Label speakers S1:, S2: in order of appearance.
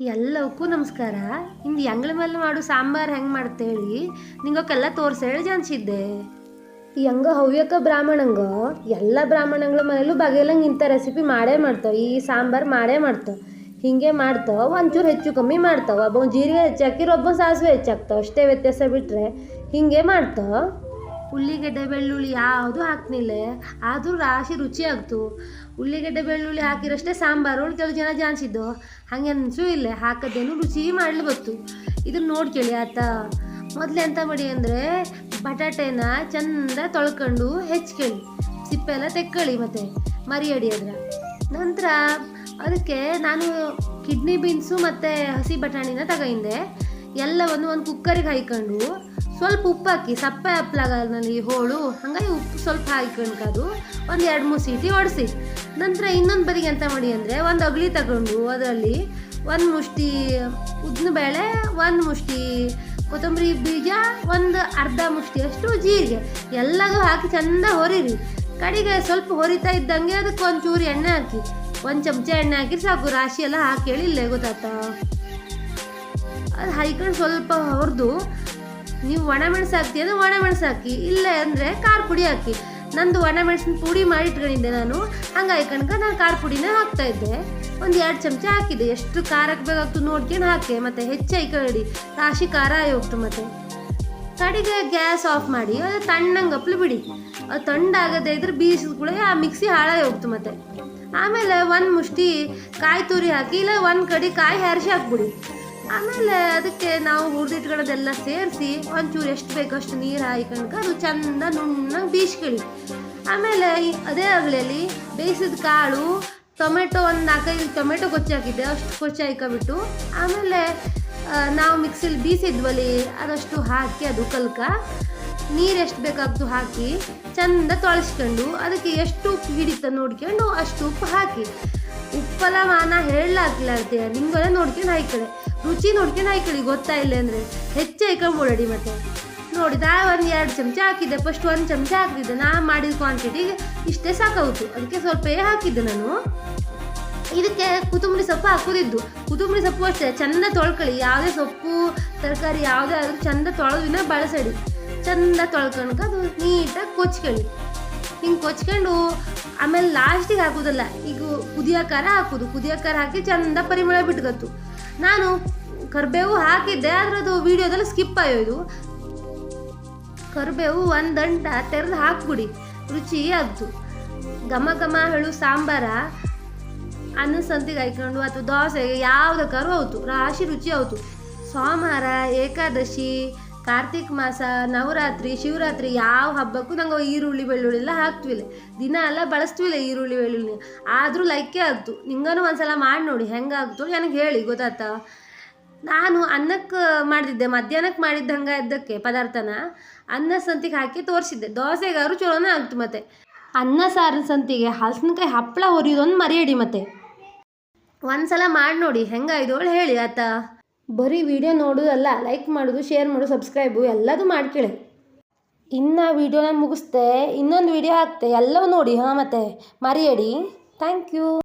S1: ಎಲ್ಲವಕ್ಕೂ ನಮಸ್ಕಾರ. ಇಂದು ಎಂಗಳ ಮೇಲೆ ಮಾಡು ಸಾಂಬಾರು ಹೆಂಗೆ ಮಾಡ್ತೇಳಿ ತೋರ್ಸ ತೋರ್ಸೇಳಿ ಜಾನ್ಸಿದ್ದೆ ಈ ಹಂಗ ಹವ್ಯಕ ಬ್ರಾಹ್ಮಣಂಗ, ಎಲ್ಲ ಬ್ರಾಹ್ಮಣಗಳ ಮನೇಲೂ ಬಗೆಯಲ್ಲಂಗೆ ಇಂಥ ರೆಸಿಪಿ ಮಾಡೇ ಮಾಡ್ತಾವ. ಈ ಸಾಂಬಾರು ಮಾಡೇ ಮಾಡ್ತಾವ. ಹಿಂಗೆ ಮಾಡ್ತಾವ, ಒಂಚೂರು ಹೆಚ್ಚು ಕಮ್ಮಿ ಮಾಡ್ತಾವ. ಒಬ್ಬ ಜೀರಿಗೆ ಹೆಚ್ಚಾಕಿರೋ ಒಬ್ಬ ಸಾಸಿವೆ ಹೆಚ್ಚಾಕ್ತಾವ. ಅಷ್ಟೇ ವ್ಯತ್ಯಾಸ ಬಿಟ್ಟರೆ ಹಿಂಗೆ ಮಾಡ್ತಾವ. ಉಳ್ಳಿಗಡ್ಡೆ ಬೆಳ್ಳುಳ್ಳಿ ಯಾವುದು ಹಾಕ್ನಿಲ್ಲ. ಆದರೂ ರಾಶಿ ರುಚಿ ಆಗ್ತು. ಉಳ್ಳಿಗಡ್ಡೆ ಬೆಳ್ಳುಳ್ಳಿ ಹಾಕಿರಷ್ಟೇ ಸಾಂಬಾರು. ಕೆಲವು ಜನ ಜಾನ್ಸಿದ್ದು ಹಾಗೆ ಅನ್ಸೂ ಇಲ್ಲ. ಹಾಕದೇನು ರುಚಿ ಮಾಡ್ಲಿ ಬತ್ತು ಇದನ್ನ ನೋಡ್ಕೊಳ್ಳಿ ಆತ. ಮೊದಲು ಎಂತ ಮಾಡಿ ಅಂದರೆ ಬಟಾಟೆನ ಚಂದ ತೊಳ್ಕೊಂಡು ಹೆಚ್ಕೊಳ್ಳಿ ಸಿಪ್ಪೆ ಎಲ್ಲ ತೆಕ್ಕೊಳ್ಳಿ ಮತ್ತೆ ಮರಿಯಡಿ ಅದರ. ನಂತರ ಅದಕ್ಕೆ ನಾನು ಕಿಡ್ನಿ ಬೀನ್ಸು ಮತ್ತು ಹಸಿ ಬಟಾಣಿನ ತಗೊಂಡೆ. ಎಲ್ಲವನ್ನು ಒಂದು ಕುಕ್ಕರಿಗೆ ಹಾಯ್ಕೊಂಡು ಸ್ವಲ್ಪ ಉಪ್ಪು ಹಾಕಿ ಸಪ್ಪೆ ಹಪ್ಳಗಳಲ್ಲಿ ಹೋಳು, ಹಾಗಾಗಿ ಉಪ್ಪು ಸ್ವಲ್ಪ ಹಾಕೊಂಡ್ಕದು ಒಂದು ಎರಡು ಮೂರು ಸೀಟಿ ಒಡಿಸಿ. ನಂತರ ಇನ್ನೊಂದು ಬದಿಗೆ ಎಂತ ಮಾಡಿ ಅಂದರೆ ಒಂದು ಅಗಲಿ ತಗೊಂಡು ಅದರಲ್ಲಿ ಒಂದು ಮುಷ್ಟಿ ಉದ್ದಿನ ಬೇಳೆ ಒಂದು ಮುಷ್ಟಿ ಕೊತ್ತಂಬರಿ ಬೀಜ, ಒಂದು ಅರ್ಧ ಮುಷ್ಟಿಯಷ್ಟು ಜೀರಿಗೆ. ಎಲ್ಲದೂ ಹಾಕಿ ಚೆಂದ ಹೊರೀರಿ. ಕಡೆಗೆ ಸ್ವಲ್ಪ ಹೊರಿತಾ ಇದ್ದಂಗೆ ಅದಕ್ಕೆ ಒಂದು ಚೂರು ಎಣ್ಣೆ ಹಾಕಿ. ಒಂದು ಚಮಚ ಎಣ್ಣೆ ಹಾಕಿ ಸಾಕು. ರಾಶಿ ಎಲ್ಲ ಹಾಕಿ ಹೇಳಿ ಇಲ್ಲೇ ಗೊತ್ತಾಯ್ತಾ? ಅದು ಹೈಕೊಂಡು ಸ್ವಲ್ಪ ಹೊಡೆದು ನೀವು ಒಣಮೆಣಸು ಹಾಕ್ತಿ ಅಂದರೆ ಒಣಮೆಣಸು ಹಾಕಿ, ಇಲ್ಲ ಅಂದರೆ ಖಾರ ಪುಡಿ ಹಾಕಿ. ನಂದು ಒಣಮೆಣಸಿನ ಪುಡಿ ಮಾಡಿ ಇಟ್ಕೊಂಡಿದ್ದೆ ನಾನು. ಹಂಗೆ ಕಣಕ ನಾನು ಖಾರ ಪುಡಿನ ಹಾಕ್ತಾ ಇದ್ದೆ. ಒಂದು ಎರಡು ಚಮಚ ಹಾಕಿದೆ. ಎಷ್ಟು ಖಾರ ಬೇಕಾಗ್ತು ನೋಡ್ಕೊಂಡು ಹಾಕಿ. ಮತ್ತು ಹೆಚ್ಚು ಕಡಿ ರಾಶಿ ಖಾರ ಹೋಗ್ತು ಮತ್ತೆ. ಕಡೆಗೆ ಗ್ಯಾಸ್ ಆಫ್ ಮಾಡಿ, ಅದು ತಣ್ಣಂಗೆ ಅಪ್ಲು ಬಿಡಿ. ಅದು ತಣ್ಣಾಗದೇ ಇದ್ರೆ ಬೀಸಿದ ಕೂಡ ಆ ಮಿಕ್ಸಿ ಹಾಳಾಗಿ ಹೋಗ್ತು ಮತ್ತೆ. ಆಮೇಲೆ ಒಂದು ಮುಷ್ಟಿ ಕಾಯಿ ತುರಿ ಹಾಕಿ, ಇಲ್ಲ ಒಂದು ಕಡೆ ಕಾಯಿ ಹರಿಸಿ ಹಾಕ್ಬಿಡಿ. ಆಮೇಲೆ ಅದಕ್ಕೆ ನಾವು ಹುರಿದಿಟ್ಕೊಳ್ಳೋದೆಲ್ಲ ಸೇರಿಸಿ ಒಂಚೂರು ಎಷ್ಟು ಬೇಕೋ ಅಷ್ಟು ನೀರು ಹಾಯ್ಕೊಂಡು ಅದು ಚೆಂದ ನುಣ್ಣಗೆ ಬೀಸ್ಕೊಳ್ಳಿ. ಆಮೇಲೆ ಅದೇ ಅಗಲಲ್ಲಿ ಬೇಯಿಸಿದ ಕಾಳು, ಟೊಮೆಟೊ ಒಂದು ನಾಲ್ಕೈದು ಟೊಮೆಟೊ ಕೊಚ್ಚಾಕಿದ್ದೆ ಅಷ್ಟು ಕೊಚ್ಚಿ ಆಮೇಲೆ ನಾವು ಮಿಕ್ಸಿಲಿ ಬೀಸಿದ್ವಲ್ಲಿ ಅದಷ್ಟು ಹಾಕಿ ಅದು ಕಲ್ಕ, ನೀರು ಎಷ್ಟು ಬೇಕಾಗ್ತು ಹಾಕಿ ಚಂದ ತೊಳಸ್ಕೊಂಡು, ಅದಕ್ಕೆ ಎಷ್ಟು ಉಪ್ಪು ಹಿಡಿತ ನೋಡ್ಕೊಂಡು ಅಷ್ಟು ಉಪ್ಪು ಹಾಕಿ. ಉಪ್ಪೆಲ್ಲ ಮಾನ ಹೇಳಲಾಗ್ಲಾರ್ದೆ ನಿಮ್ಗೆಲ್ಲ ನೋಡ್ಕೊಂಡು ಹಾಯ್ಕಡೆ ರುಚಿ ನೋಡ್ಕೊಂಡು ಹಾಯ್ಕೊಳ್ಳಿ ಗೊತ್ತಾ ಇಲ್ಲ ಅಂದರೆ ಹೆಚ್ಚು ಹಾಕೊಂಬಿಡಡಿ ಮತ್ತೆ. ನೋಡಿ ತಾ ಒಂದು ಎರಡು ಚಮಚ ಹಾಕಿದ್ದೆ. ಫಸ್ಟ್ ಒಂದು ಚಮಚ ಹಾಕಿದ್ದೆ ನಾ ಮಾಡಿದ ಕ್ವಾಂಟಿಟಿಗೆ ಇಷ್ಟೇ ಸಾಕಾಗುತ್ತೆ ಅದಕ್ಕೆ ಸ್ವಲ್ಪ ಹಾಕಿದ್ದೆ ನಾನು. ಇದಕ್ಕೆ ಕೊತ್ತಂಬರಿ ಸೊಪ್ಪು ಹಾಕೋದಿದ್ದು. ಕೊತ್ತಂಬರಿ ಸೊಪ್ಪು ಅಷ್ಟೇ, ಚಂದ ತೊಳ್ಕೊಳ್ಳಿ. ಯಾವುದೇ ಸೊಪ್ಪು, ತರಕಾರಿ ಯಾವುದೇ ಆದರೂ ಚಂದ ತೊಳೆದಿನ ಬಳಸಡಿ ಚಂದ ತೊಳ್ಕೊಂಡ್ಕ ಅದು ನೀಟಾಗಿ ಕೊಚ್ಕೊಳ್ಳಿ. ಹಿಂಗೆ ಕೊಚ್ಕೊಂಡು ಆಮೇಲೆ ಲಾಸ್ಟಿಗೆ ಹಾಕೋದಲ್ಲ, ಈಗ ಕುದಿಯೋಕಾರ ಹಾಕೋದು. ಕುದಿಯೋಕಾರ ಹಾಕಿ ಚಂದ ಪರಿಮಳ ಬಿಟ್ಕತ್ತು. ನಾನು ಕರ್ಬೇವು ಹಾಕಿದ್ದೆ, ಆದರೆ ಅದು ವಿಡಿಯೋದಲ್ಲಿ ಸ್ಕಿಪ್ ಆಯೋದು ಕರಿಬೇವು ಒಂದು ದಂಟ ತೆರೆದು ಹಾಕ್ಬಿಡಿ, ರುಚಿ ಅದು ಘಮ ಘಮ ಹೇಳು ಸಾಂಬಾರ. ಅನ್ನ ಸಂತಿಗೆ ಹಾಕೊಂಡು ಅಥವಾ ದೋಸೆಗೆ ಯಾವುದಕ್ಕಾದ್ರೂ ಹೌದು, ರಾಶಿ ರುಚಿ ಹೌದು. ಸೋಮವಾರ ಏಕಾದಶಿ ಕಾರ್ತಿಕ್ ಮಾಸ, ನವರಾತ್ರಿ, ಶಿವರಾತ್ರಿ ಯಾವ ಹಬ್ಬಕ್ಕೂ ನಂಗೆ ಈರುಳ್ಳಿ, ಬೆಳ್ಳುಳ್ಳಿ ಎಲ್ಲ ಹಾಕ್ತಿವಿಲ್ಲ ದಿನ ಎಲ್ಲ ಬಳಸ್ತಿವಿಲ್ಲ ಈರುಳ್ಳಿ, ಬೆಳ್ಳುಳ್ಳಿ. ಆದರೂ ಲೈಕೇ ಆಗ್ತು. ನಿಂಗನೂ ಒಂದ್ಸಲ ಮಾಡಿ ನೋಡಿ ಹೆಂಗಾಗ್ತು ನನಗೆ ಹೇಳಿ ಗೊತ್ತಾತ ನಾನು ಅನ್ನಕ್ಕೆ ಮಾಡಿದ್ದೆ ಮಧ್ಯಾಹ್ನಕ್ಕೆ ಮಾಡಿದ್ದ ಹಂಗೆ ಇದ್ದಕ್ಕೆ, ಪದಾರ್ಥನ. ಅನ್ನ ಸಂತಿಗೆ ಹಾಕಿ ತೋರಿಸಿದ್ದೆ. ದೋಸೆಗಾರು ಚಲೋನೇ ಆಗ್ತು ಮತ್ತೆ. ಅನ್ನ ಸಾರಿನ ಸಂತಿಗೆ ಹಲಸಿನಕಾಯಿ ಹಪ್ಪಳ ಹೊರಿಯೋದೊಂದು ಮರೆಯಡಿ ಮತ್ತೆ. ಒಂದ್ಸಲ ಮಾಡಿ ನೋಡಿ ಹೆಂಗಾಯ್ದೋಳು ಹೇಳಿ ಆತ ಬರೀ ವಿಡಿಯೋ ನೋಡೋದಲ್ಲ ಲೈಕ್ ಮಾಡೋದು ಶೇರ್ ಮಾಡೋದು ಸಬ್ಸ್ಕ್ರೈಬು ಎಲ್ಲದೂ ಮಾಡ್ಕೊಳ್ಳಿ ಇನ್ನು ವಿಡಿಯೋನ ಮುಗಿಸ್ದೆ ಇನ್ನೊಂದು ವಿಡಿಯೋ ಹಾಕ್ತೆ, ಎಲ್ಲವೂ ನೋಡಿ, ಹಾಂ ಮತ್ತೆ, ಮರೆಯಡಿ. Thank you